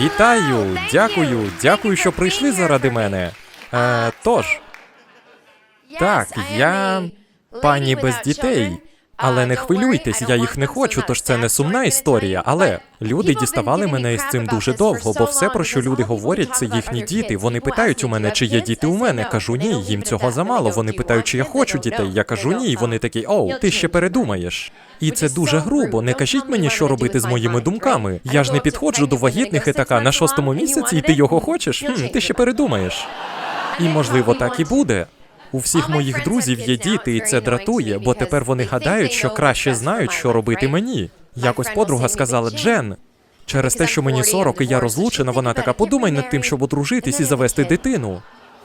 Вітаю! Дякую, дякую, що прийшли заради мене. Е, тож, Так, я пані без дітей. Але не хвилюйтесь, я їх не хочу, тож це не сумна історія. Але люди діставали мене із цим дуже довго, бо все, про що люди говорять, це їхні діти. Вони питають у мене, чи є діти у мене. Кажу ні, їм цього замало. Вони питають, чи я хочу дітей. Я кажу ні. І вони такі, оу, ти ще передумаєш. І це дуже грубо. Не кажіть мені, що робити з моїми думками. Я ж не підходжу до вагітних і така на шостому місяці, і ти його хочеш? Хм, ти ще передумаєш. І можливо так і буде. У всіх моїх друзів є діти, і це дратує, бо тепер вони гадають, що краще знають, що робити мені. Якось подруга сказала Джен. Через те, що мені 40 і я розлучена, вона така подумай над тим, щоб одружитись і завести дитину.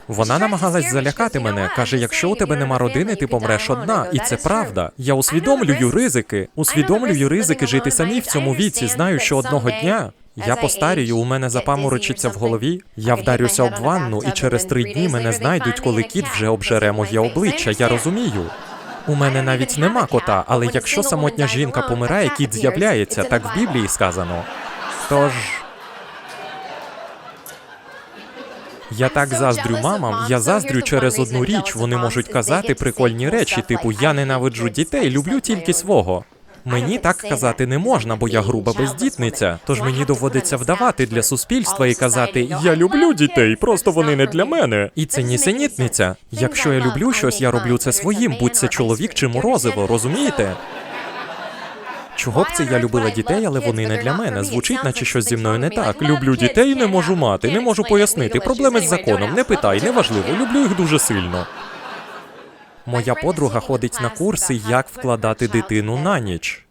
Вона намагалась залякати мене. каже: якщо у тебе нема родини, ти помреш одна, і це правда. Я усвідомлюю ризики, усвідомлюю ризики жити самі в цьому віці. Знаю, що одного дня я постарію, у мене запаморочиться в голові. Я вдарюся об ванну, і через три дні мене знайдуть, коли кіт вже обжере моє обличчя. Я розумію. У мене навіть нема кота, але якщо самотня жінка помирає, кіт з'являється, так в Біблії сказано. Тож. Я так заздрю мамам, я заздрю через одну річ. Вони можуть казати прикольні речі, типу я ненавиджу дітей, люблю тільки свого. Мені так казати не можна, бо я груба бездітниця. Тож мені доводиться вдавати для суспільства і казати Я люблю дітей, просто вони не для мене. І це нісенітниця. Якщо я люблю щось, я роблю це своїм, будь це чоловік чи морозиво, розумієте? Чого б це я любила дітей, але вони не для мене. Звучить, наче щось зі мною не так. Люблю дітей, не можу мати, не можу пояснити. Проблеми з законом, не питай, неважливо. Люблю їх дуже сильно. Моя подруга ходить на курси, як вкладати дитину на ніч.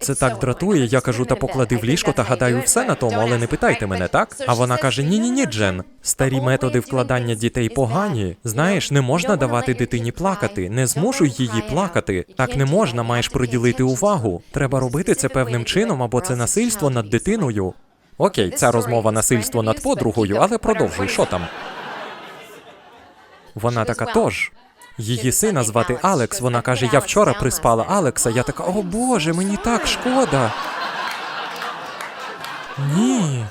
Це так дратує. Я кажу, та поклади в ліжко та гадаю все на тому, але не питайте мене, так? А вона каже: Ні, ні, ні, Джен. Старі методи вкладання дітей погані. Знаєш, не можна давати дитині плакати, не змушуй її плакати. Так не можна, маєш приділити увагу. Треба робити це певним чином, або це насильство над дитиною. Окей, ця розмова насильство над подругою, але продовжуй, що там? Вона така тож. Її сина звати Алекс. Вона каже: Я вчора приспала Алекса. Я така, о Боже, мені так шкода. Ні.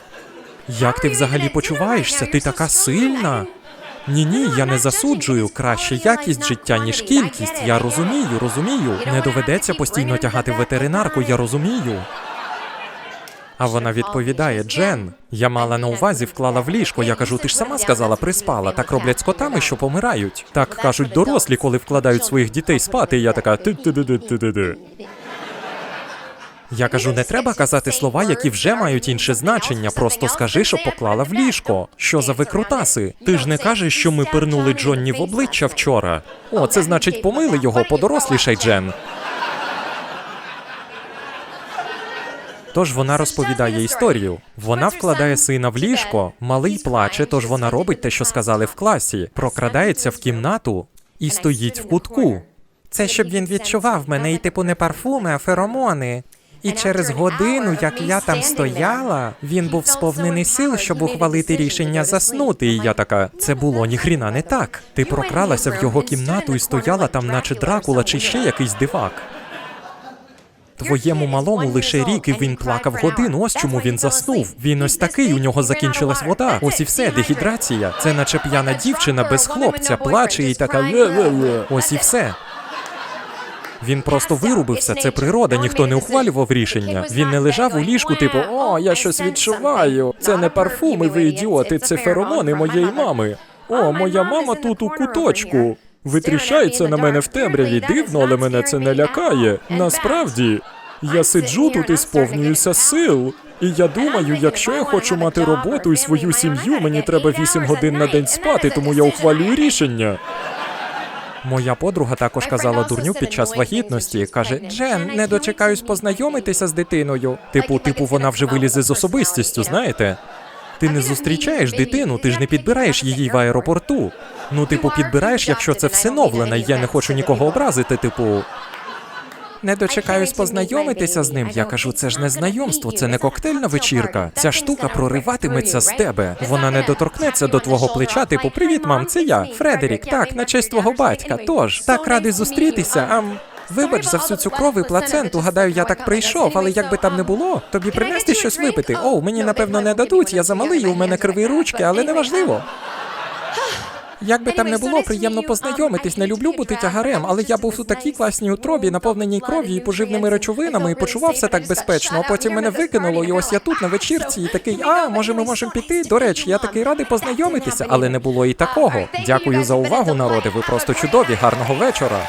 Як ти взагалі почуваєшся? Ти така сильна. Ні, ні, я не засуджую. Краще якість життя, ніж кількість. Я розумію, розумію. Не доведеться постійно тягати ветеринарку, я розумію. А вона відповідає: Джен, я мала на увазі, вклала в ліжко. Я кажу, ти ж сама сказала, приспала. Так роблять з котами, що помирають. Так кажуть дорослі, коли вкладають своїх дітей спати. І я така ти ти ти ти ти ти Я кажу, не треба казати слова, які вже мають інше значення. Просто скажи, що поклала в ліжко. Що за викрутаси? Ти ж не кажеш, що ми пирнули Джонні в обличчя вчора. О, це значить, помили його подорослішай, Джен. Тож вона розповідає історію. Вона вкладає сина в ліжко, малий плаче, тож вона робить те, що сказали в класі, прокрадається в кімнату і стоїть в кутку. Це щоб він відчував мене і типу не парфуми, а феромони. І через годину, як я там стояла, він був сповнений сил, щоб ухвалити рішення заснути. І я така, це було ніхріна не так. Ти прокралася в його кімнату і стояла там, наче Дракула, чи ще якийсь дивак. Твоєму малому лише рік, і він плакав годину. Ось чому він заснув. Він ось такий, у нього закінчилась вода. Ось і все, дегідрація. Це наче п'яна дівчина без хлопця, плаче і така ле-ле-ле. Ось і все. Він просто вирубився, це природа, ніхто не ухвалював рішення. Він не лежав у ліжку, типу, о, я щось відчуваю. Це не парфуми, ви ідіоти, це феромони моєї мами. О, моя мама тут у куточку. Витріщається на мене в темряві. Дивно, але мене це не лякає. Насправді, я сиджу тут і сповнююся сил. І я думаю, якщо я хочу мати роботу і свою сім'ю, мені треба 8 годин на день спати, тому я ухвалюю рішення. Моя подруга також казала дурню під час вагітності. каже: Джен, не дочекаюсь познайомитися з дитиною. Типу, типу, вона вже вилізе з особистістю, знаєте? Ти не зустрічаєш дитину, ти ж не підбираєш її в аеропорту. Ну, типу, підбираєш, якщо це всиновлена, і я не хочу нікого образити, типу. Не дочекаюсь познайомитися з ним. Я кажу, це ж не знайомство, це не коктейльна вечірка. Ця штука прориватиметься з тебе. Вона не доторкнеться до твого плеча. Типу, привіт, мам, це я. Фредерік, так, на честь твого батька. Тож так радий зустрітися. Ам. Вибач за всю цю кров і плаценту. Гадаю, я так прийшов, але як би там не було, тобі принести щось випити. Оу, мені напевно не дадуть. Я замалий, у мене криві ручки, але неважливо. Як би там не було, приємно познайомитись. Не люблю бути тягарем, але я був у такій класній утробі, наповненій кров'ю і поживними речовинами, і почувався так безпечно. А потім мене викинуло, і ось я тут на вечірці, і такий, а може, ми можемо піти. До речі, я такий радий познайомитися, але не було і такого. Дякую за увагу, народи. Ви просто чудові. Гарного вечора.